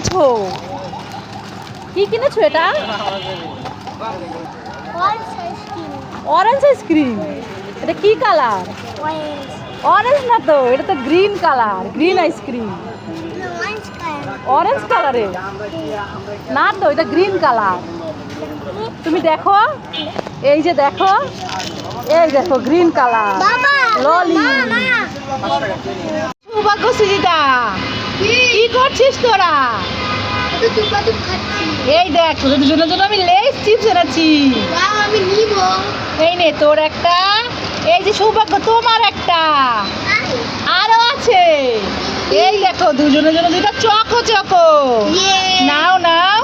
কিনেছো? কি কিনেছো এটা. অরেঞ্জ আইসক্রিম এটা কি কালার অরেঞ্জ না তো এটা তো green colour green ice cream. Orange কালারে না তো এটা গ্রিন কালার তুমি দেখো এই যে দেখো এই দেখো গ্রিন কালার. ললি. সৌভাগ্য সুজিতা। কি করছিস তোরা? এই দেখ তোদের দুজনের জন্য আমি লেস চিপস এনেছি। আমি নিব। এই নে তোর একটা এই যে সৌভাগ্য তোমার একটা। আরও। আছে। এই দেখো দুজনের জন্য দুইটা চকো চকো। নাও নাও।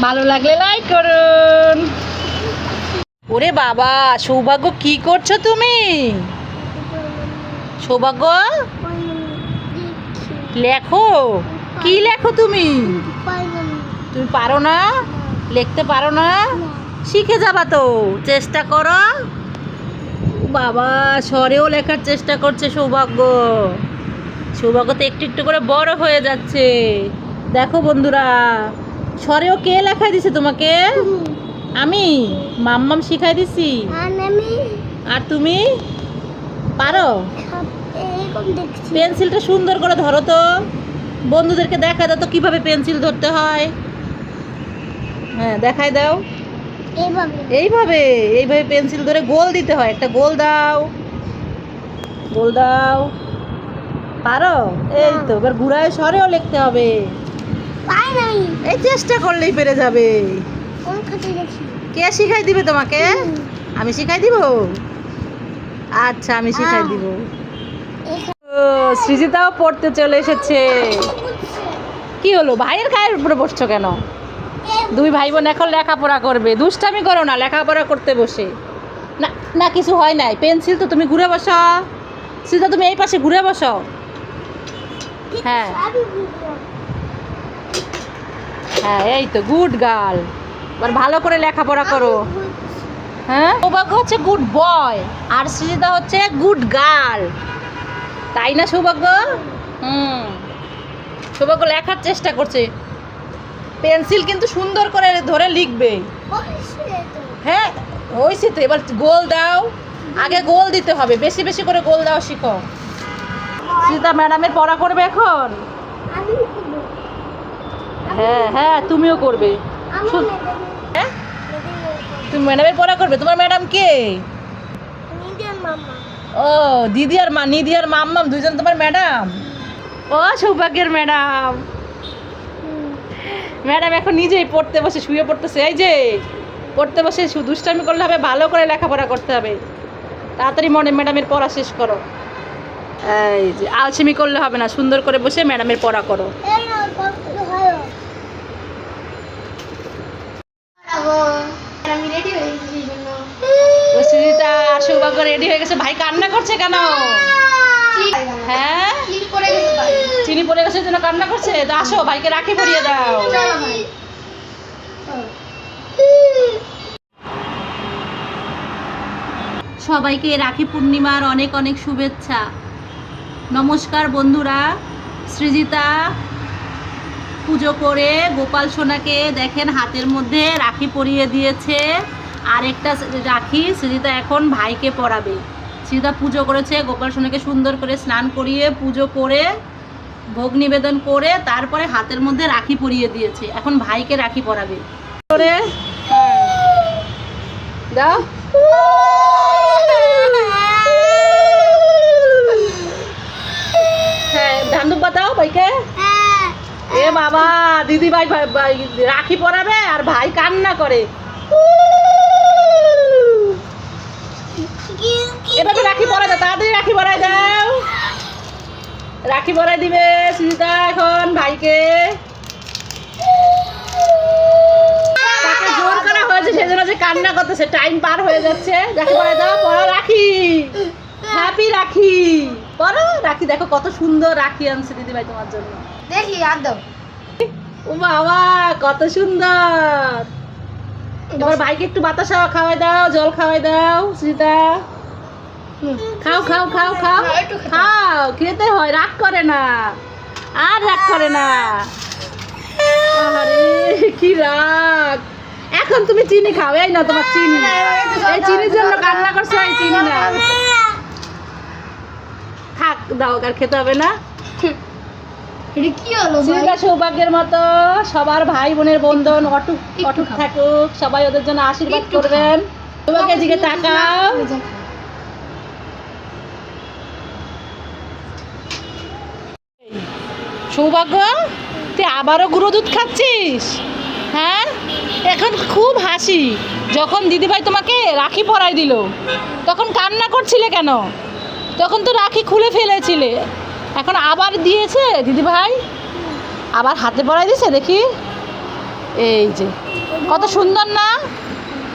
ভালো লাগলে লাইক করুন। ওরে বাবা সৌভাগ্য কি করছ তুমি? সৌভাগ্য? লেখো। কি লেখো তুমি? তুমি পারো না? লিখতে পারো না? শিখে যাবা তো। চেষ্টা করো। বাবা স্বরেও লেখার চেষ্টা করছে সৌভাগ্য। সৌভাগ্য তো একটু একটু করে বড় হয়ে যাচ্ছে। দেখো বন্ধুরা স্বরেও কে লেখাই দিছে তোমাকে? আমি। মাম্মাম শিখাই দিছি। আর তুমি? পারো? পেন্সিলটা সুন্দর করে ধরো তো। বন্ধুদেরকে দেখা দাও তো কীভাবে পেন্সিল ধরতে হয়। হ্যাঁ দেখাই দাও। এইভাবে। এইভাবে পেন্সিল ধরে গোল দিতে হয়। একটা গোল দাও। গোল দাও। পারো? এই তো এবার ঘুরায় সরেও লিখতে হবে। এই চেষ্টা করলেই পেরে যাবে। কে শিখাই দিবে তোমাকে? আমি শিখাই দিব? আচ্ছা আমি শিখাই দিব। সৃজিতাও পড়তে চলে এসেছে। কি হলো? ভাইয়ের গায়ের উপরে বসছো কেন? দুই ভাই বোন এখন লেখাপড়া করবে। দুষ্টামি করো না লেখাপড়া করতে বসে। না না কিছু হয় নাই। পেন্সিল তো তুমি ঘুরে বসো। সীতা তুমি এই পাশে ঘুরে বসো। হ্যাঁ। হ্যাঁ এই তো গুড গার্ল। এবার ভালো করে লেখাপড়া করো। হ্যাঁ? সৌভাগ্য হচ্ছে গুড বয় আর সৃজিতা হচ্ছে গুড গার্ল তাই না সৌভাগ্য? হুম। সৌভাগ্য লেখার চেষ্টা করছে। পেন্সিল কিন্তু সুন্দর করে ধরে লিখবে। হ্যাঁ হয়েছে তো এবার গোল দাও। আগে গোল দিতে হবে। বেশি বেশি করে গোল দাও শিখো। সীতা ম্যাডামের পড়া করবে এখন? হ্যাঁ হ্যাঁ তুমিও করবে। তুমি ম্যাডামের পড়া করবে? তোমার ম্যাডাম কে? ও দিদি আর মা নিদি আর মাম্মাম দুইজন তোমার ম্যাডাম? ও সৌভাগ্যের ম্যাডাম। ম্যাডাম এখন নিজেই পড়তে বসে শুয়ে পড়তেছে। এই যে পড়তে বসে দুষ্টামি করলে হবে ভালো করে লেখাপড়া করতে হবে। তাড়াতাড়ি মনে ম্যাডামের পড়া শেষ করো। এই যে আলসেমি করলে হবে না সুন্দর করে বসে ম্যাডামের পড়া করো এই না কত ভালো আমি রেডি হয়ে গেছি এই জন্য তো সুজিতা সৌভাগ্য রেডি হয়ে গেছে। ভাই কান্না করছে কেন? হ্যাঁ? করে চিনি পড়ে গেছে জন্য কান্না করছে? তো আসো, ভাইকে রাখি পরিয়ে দাও। সবাইকে রাখি পূর্ণিমার অনেক অনেক শুভেচ্ছা। নমস্কার বন্ধুরা, সৃজিতা, পুজো করে গোপাল সোনাকে দেখেন হাতের মধ্যে রাখি পরিয়ে দিয়েছে। আর একটা রাখি, সৃজিতা এখন ভাইকে পরাবে সৃজিতা পুজো করেছে, গোপাল সোনাকে সুন্দর করে স্নান করিয়ে পুজো করে, ভোগ নিবেদন করে, তারপরে হাতের মধ্যে রাখি পরিয়ে দিয়েছে। এখন ভাইকে রাখি পরাবে। হ্যাঁ ভাইকে। এ বাবা দিদি ভাই, রাখি পরাবে আর ভাই কান্না করে। এভাবে রাখি পরাই দাও তাড়াতাড়ি রাখি পরাই দাও। রাখি পরাই দিবে সুজিতা এখন ভাইকে। তাকে জোর করা হয়েছে সেজন্য যে কান্না করতেছে টাইম পার হয়ে যাচ্ছে। রাখি পরাই দাও পরো রাখি। হ্যাপি রাখি। পরো রাখি দেখো কত সুন্দর রাখি আনছে দিদি ভাই তোমার জন্য। দেখি আর দাও ও বাবা কত সুন্দর। এবার ভাইকে একটু বাতাসা খাওয়াই দাও জল খাওয়াই দাও সীতা খাও খাও খাও খাও। খাও খেতে। হয় রাগ করে না। আর রাগ করে না। আরে কি রাগ। এখন তুমি চিনি খাও এই না তোমার চিনি। এই চিনির জন্য কান্না করছ এই চিনি না থাক দাও আর খেতে হবে না এটা কি হলো ভাই চিনিটা সৌভাগ্যের মতো সবার ভাই বোনের বন্ধন অটুক অটুক থাকুক সবাই ওদের জন্য আশীর্বাদ করবেন। সৌভাগ্যের দিকে তাকাও। সৌভাগ্য তুই আবারও গুঁড়ো দুধ খাচ্ছিস? হ্যাঁ? এখন খুব হাসি। যখন দিদিভাই তোমাকে রাখি পরাই দিল তখন কান্না করছিলে কেন? তখন তো রাখি খুলে ফেলেছিলে। এখন আবার দিয়েছে দিদিভাই। আবার হাতে পরাই দিয়েছে, দেখি। এই যে, কত সুন্দর না?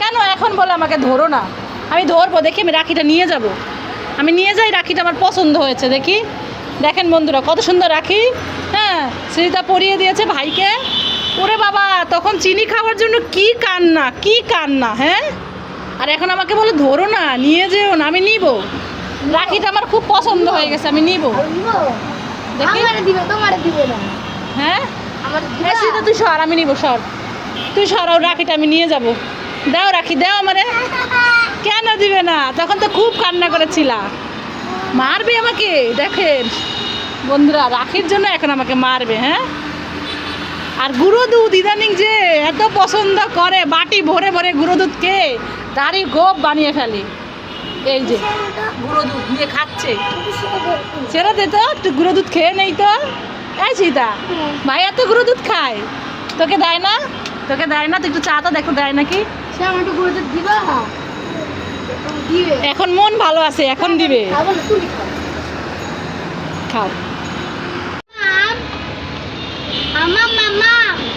কেন এখন বলে আমাকে ধরো না? আমি ধরবো, দেখি আমি রাখিটা নিয়ে যাব। আমি নিয়ে যাই, রাখিটা আমার পছন্দ হয়েছে, দেখি। দেখেন বন্ধুরা, কত সুন্দর রাখি। হ্যাঁ শ্রীতা পরিয়ে দিয়েছে ভাইকে। ওরে বাবা, তখন চিনি খাওয়ার জন্য কি কান্না কি কান্না হ্যাঁ? আর এখন আমাকে বলে ধরো না, নিয়ে যেও না, আমি নিব। রাখিটা আমার খুব পছন্দ হয়ে গেছে আমি নিব। দেখি। দিবে তোমারে দিবে না। হ্যাঁ? আমার তুই সর আমি নিব সর। তুই সর রাখিটা আমি নিয়ে যাব। দাও রাখি দাও আমারে। কেন দিবে না? তখন তো খুব কান্না করেছিলা। মারবে আমাকে দেখেন। বন্ধুরা রাখির জন্য এখন আমাকে মারবে হ্যাঁ? আর গুঁড়ো দুধ ইদানিং যে এত পছন্দ করে বাটি ভরে ভরে গুঁড়ো দুধ কে তারই গোপ বানিয়ে ফেলে। এই যে গুঁড়ো দুধ দিয়ে খাচ্ছে। ছেড়ে দে তো একটু গুঁড়ো দুধ খেয়ে নেই তো। এই সীতা ভাই এত গুঁড়ো দুধ খায়। তোকে দেয় না? তোকে দেয় না তুই একটু চা তো দেখো দেয় নাকি? এখন মন ভালো আছে এখন দিবে। খাও।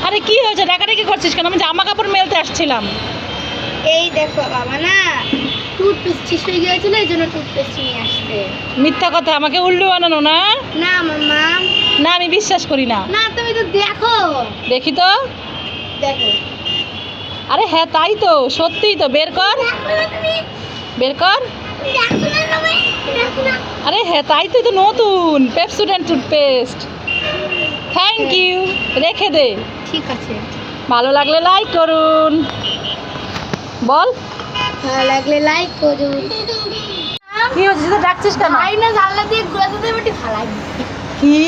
আরে কি হয়েছে? ডাকাডাকি করছিস কেন? আমি জামা কাপড় মেলতে আসছিলাম। এই দেখো বাবা না। টুথপেস্ট শেষ হয়ে গিয়েছিল এই জন্য টুথপেস্ট নিয়ে আসতে মিথ্যা কথা আমাকে উল্লু বানানো না? না মামা না আমি বিশ্বাস করি না। না তুমি তো দেখো। দেখি তো। দেখো। আরে হ্যাঁ তাই তো সত্যিই তো বের কর। বের কর। আরে হ্যাঁ তাই তো তো নতুন পেপসুডেন্ট টুথপেস্ট থ্যাংক ইউ রেখে দে। ঠিক আছে। ভালো লাগলে লাইক করুন। বল। ভালো লাগলে লাইক করুন কি হচ্ছে তুই ডাকছিস কেন? ভাই না জানলা দিয়ে ঘুরে দিতে বেটি ফালাই কি?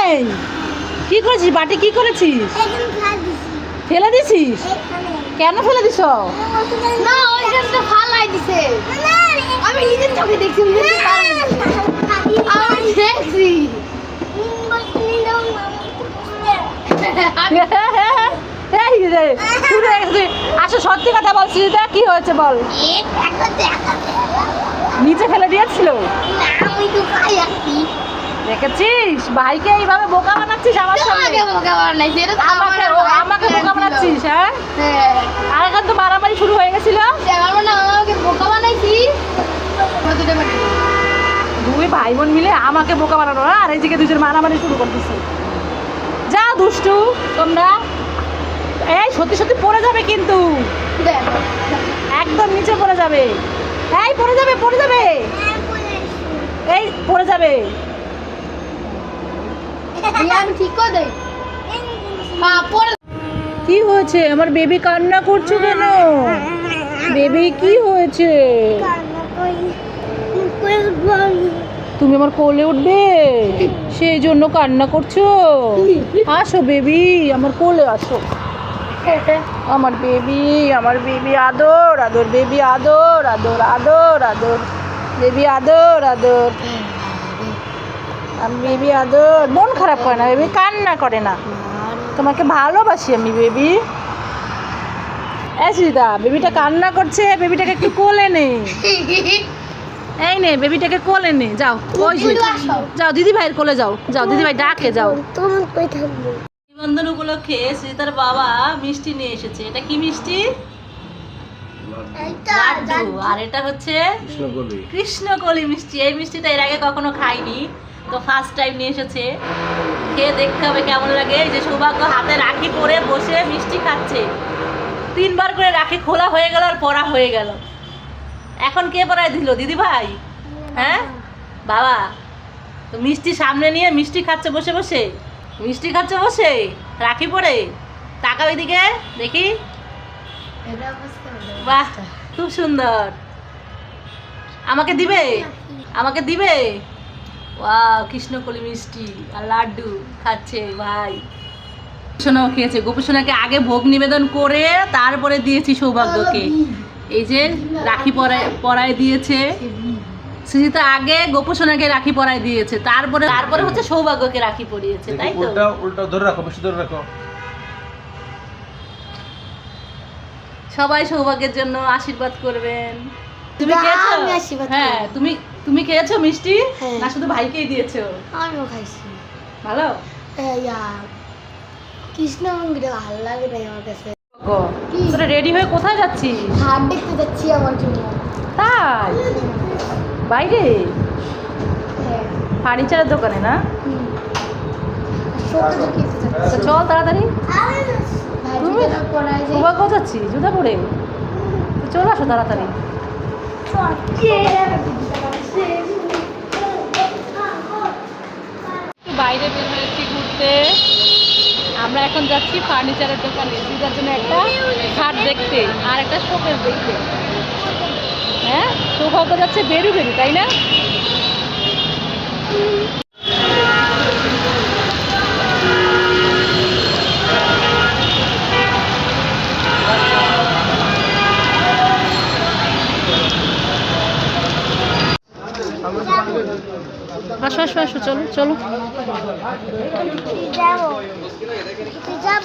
এই কি করেছিস? বাটি কি করেছিস? ফেলে দিছিস? কেন ফেলে দিছ? না ওই জন্য ফালাই দিছে। আমি নিজের চোখে দেখছি আমি দেখছি। এই রে শুরু হয়ে গেছে আসো সত্যি কথা কি হয়েছে বল। নিচে ফেলে দিয়েছিল? দেখেছিস? ভাইকে এইভাবে বোকা বানাচ্ছিস আমার বোকা আমাকে আমাকে বোকা বানাচ্ছিস হ্যাঁ? হ্যাঁ। আর এখন তো মারামারি শুরু হয়ে গেছিল? আমাকে বোকা বানাইছি। ওরা দুই ভাই বোন মিলে আমাকে বোকা বানানো না? আর এইদিকে দুজন মারামারি শুরু করতেছে। যা দুষ্টু তোমরা। এই সত্যি সত্যি পড়ে যাবে কিন্তু। একদম নিচে পড়ে যাবে। এই পড়ে যাবে পড়ে যাবে। এই পড়ে যাবে। হ্যাঁ কি হয়েছে? আমার বেবি কান্না করছ কেন? বেবি কি হয়েছে? তুমি আমার কোলে উঠবে? সেই জন্য কান্না করছ? আসো বেবি আমার কোলে আসো। আমার বেবি আমার বেবি আদর আদর বেবি আদর আদর আদর আদর। বেবি আদর আদর। আমি বেবি আদর। মন খারাপ করে না বেবি কান্না করে না। তোমাকে ভালোবাসি আমি বেবি। সুজিতা বেবিটা কান্না করছে বেবিটাকে একটু কোলে নে। এই নে বেবিটাকে কোলে নে। যাও ওই। যাও দিদি ভাইয়ের কোলে যাও। যাও দিদি ভাই ডাকে যাও। নিবন্ধন উপলক্ষে সুজিতার বাবা মিষ্টি নিয়ে এসেছে। এটা কি মিষ্টি? লাড্ডু। আর এটা হচ্ছে কৃষ্ণকলি। মিষ্টি। এই মিষ্টিটা এর আগে কখনো খাইনি তো ফার্স্ট টাইম নিয়ে এসেছে। খেয়ে দেখতে হবে কেমন লাগে। এই যে সৌভাগ্য হাতে রাখি পরে বসে মিষ্টি খাচ্ছে। তিনবার করে রাখি খোলা হয়ে গেল আর পড়া হয়ে গেল। এখন কে পড়ায় দিল? দিদি ভাই? হ্যাঁ? বাবা। তো মিষ্টি সামনে নিয়ে মিষ্টি খাচ্ছে বসে বসে? মিষ্টি খাচ্ছে বসে রাখি পরে টাকা ওইদিকে দেখি। বাহ খুব সুন্দর। আমাকে দিবে? আমাকে দিবে? ওয়াও কৃষ্ণকলি মিষ্টি আর লাড্ডু খাচ্ছে ভাই। সোনাও খেয়েছে। গোপুসোনাকে আগে ভোগ নিবেদন করে তারপরে দিয়েছি সৌভাগ্যকে। এই যে রাখি পরায় পরায় দিয়েছে। সুজিতা আগে গোপুসোনাকে রাখি পরায় দিয়েছে তারপরে তারপরে হচ্ছে সৌভাগ্যকে রাখি পরিয়েছে তাই তো? উল্টা উল্টা ধরে রাখো বেশি ধরে রাখো। সবাই সৌভাগ্যের জন্য আশীর্বাদ করবেন। তুমি খেয়েছো? আমি আশীর্বাদ হ্যাঁ তুমি তুমি খেয়েছো মিষ্টি? হ্যাঁ। না শুধু ভাইকেই দিয়েছ। আমিও খাইছি। ভালো? কৃষ্ণ মন্দিরে ভালো লাগে না আমার কাছে। তোরা রেডি হয়ে কোথায় যাচ্ছিস? হাট দেখতে যাচ্ছি আমার জন্য। তাই? বাইরে? হ্যাঁ। ফার্নিচারের দোকানে না? তো চল তাড়াতাড়ি। তুমি? যাচ্ছি জুতা পরে। চলে আসো তাড়াতাড়ি। বাইরে বের হয়েছি ঘুরতে। আমরা এখন যাচ্ছি ফার্নিচারের দোকানে। দিদার জন্য একটা খাট দেখতে আর একটা শোকেস দেখতে। হ্যাঁ? সৌভাগ্য যাচ্ছে বেরু বেরু তাই না আসো আসো আসো চলো চলো যাব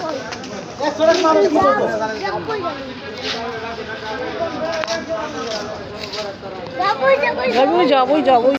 যাব যাব যাব যাব যাবোই যাবোই।